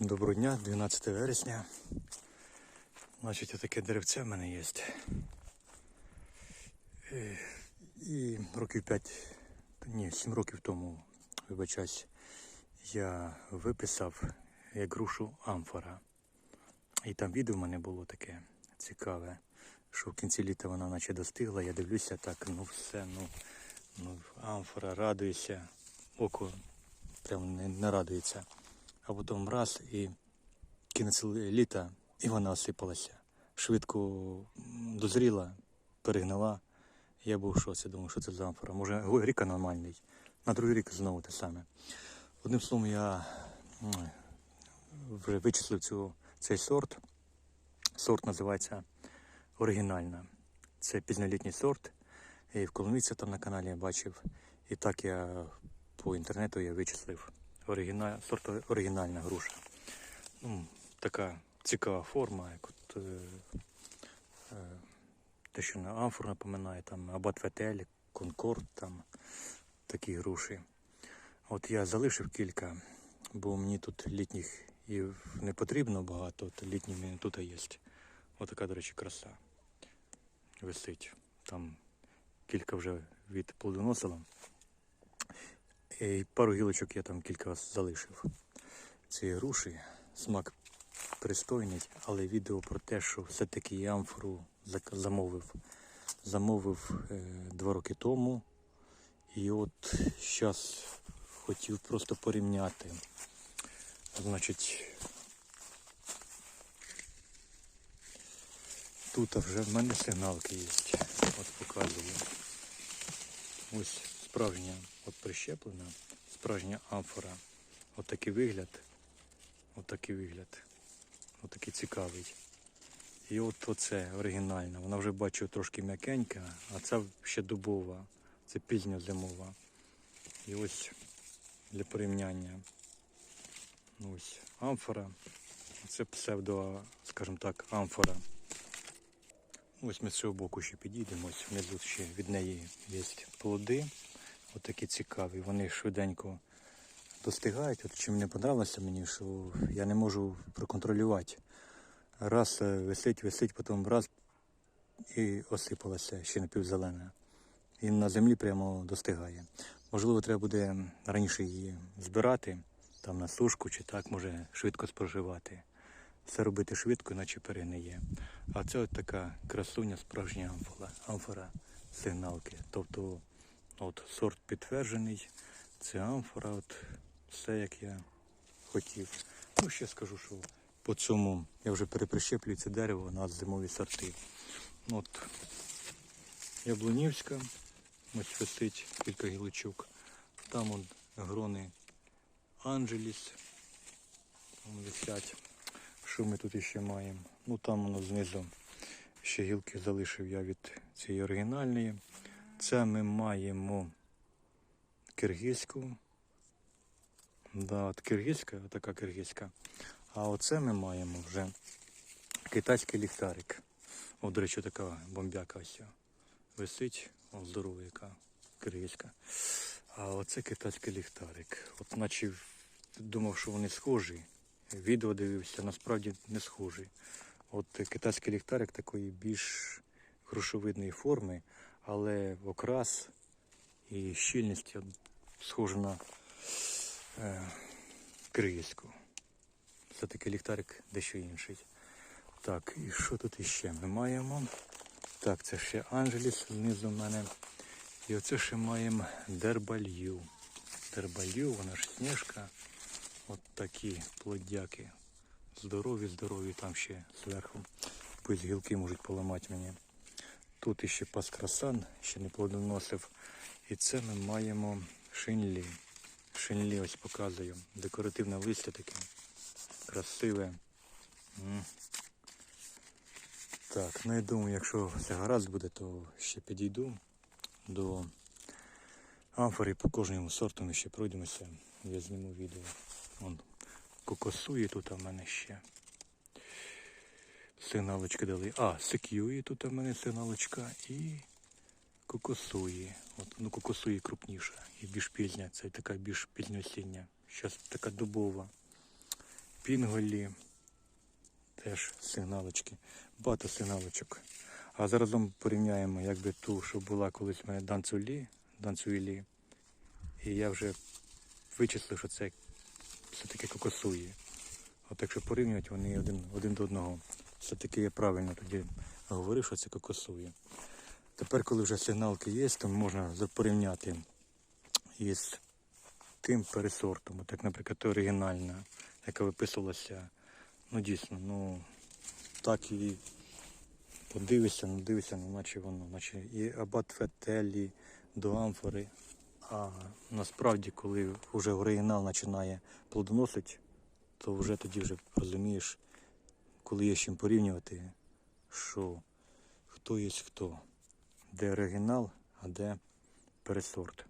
Доброго дня, 12 вересня. Значить, таке деревце в мене є. Е, І років 5, ні, 7 років тому, вибачаюсь, я виписав як грушу амфора. І там відео в мене було таке цікаве, що в кінці літа вона наче достигла. Я дивлюся так, ну все, ну, ну амфора радується, око прям не, не радується. А потім раз і кінець літа, і вона осипалася. Швидко дозріла, перегнила. Я був в шоці, думав, що це за амфора. Може, ріка нормальний. На другий рік знову те саме. Одним словом, я вже вичислив цю, цей сорт. Сорт називається оригінальна. Це пізньолітній сорт. І в Коломийці там на каналі я бачив. І так я по інтернету я вичислив. Оригіналь, сорт оригінальна груша. Ну, така цікава форма, як от, е, е, те, що на амфор напоминає, там Абат Ветель, Конкорд, там такі груші. От я залишив кілька, бо мені тут літніх і не потрібно багато, от літні в мене тут є. Отака, до речі, краса. Висить. Там кілька вже від плодоносила. І пару гілочок я там кілька залишив. Цієї груші смак пристойний, але відео про те, що все-таки я амфору замовив. Замовив е, два роки тому. І от зараз хотів просто порівняти. Значить, тут вже в мене сигналки є. От показую. Ось справжня от прищеплена, справжня амфора. От такий вигляд. От такий вигляд. От такий цікавий. І от оце оригінальна. Вона вже бачу трошки м'якенька, а це ще дубова. Це пізня зимова. І ось для порівняння. Ось амфора. Це псевдо, скажімо так, амфора. Ось ми з цього боку ще підійдемо. Ось внизу ще від неї є плоди. От такі цікаві. Вони швиденько достигають. От чим не подобалося мені, що я не можу проконтролювати. Раз е, висить, висить, потім раз і осипалося ще напівзелене. І на землі прямо достигає. Можливо, треба буде раніше її збирати, там на сушку чи так, може швидко споживати. Все робити швидко, наче перегниє. А це от така красуня, справжня амфора, амфора сигналки. Тобто от сорт підтверджений, це амфора, от все як я хотів. Ну, ще скажу, що по цьому я вже переприщеплюю це дерево на зимові сорти. От Яблунівська, ось висить кілька гілочок. Там от грони Анджеліс. Там висять. Що ми тут ще маємо? Ну там воно знизу ще гілки залишив я від цієї оригінальної. Це ми маємо киргизьку. Да, от киргизька, така киргизька. А оце ми маємо вже китайський ліхтарик. О, до речі, така бомбяка ось висить. О, здорова яка киргизька. А оце китайський ліхтарик. От наче думав, що вони схожі. Відео дивився, насправді не схожі. От китайський ліхтарик такої більш грушовидної форми, але окрас і щільність схожа на е, киргизьку. Все-таки ліхтарик дещо інший. Так, і що тут іще ми маємо? Так, це ще Анджеліс знизу в мене. І оце ще маємо дербалью. Дербалью, вона ж сніжка. От такі плодяки. Здорові, здорові, там ще зверху. Пусть гілки можуть поламати мені. Тут іще паскрасан, ще не плодоносив. І це ми маємо шинлі. Шинлі ось показую. Декоративне листя таке. Красиве. Так, ну я думаю, якщо все гаразд буде, то ще підійду до амфори по кожному сорту ми ще пройдемося. Я зніму відео. Вон кокосує тут у мене ще. Сигналочки дали. А, секює тут у мене сигналочка і кокосує. От, ну кокосує крупніша і більш пізня. Це така більш пізньосіння. Зараз така дубова. Пінголі. Теж сигналочки. Багато сигналочок. А заразом порівняємо якби ту, що була колись в мене Данцулі, Данцуїлі. І я вже вичислив, що це все-таки кокосує. От якщо порівнювати, вони один, один до одного. Все-таки я правильно тоді говорив, що це кокосує. Тепер, коли вже сигналки є, то можна порівняти із тим пересортом. От як, наприклад, оригінальна, яка виписувалася, ну дійсно, ну так і подивишся, ну дивишся, ну наче воно, наче і абат фетелі до амфори. А насправді, коли вже оригінал починає плодоносити, то вже тоді вже розумієш, коли є з чим порівнювати, що хто є хто, де оригінал, а де пересорт.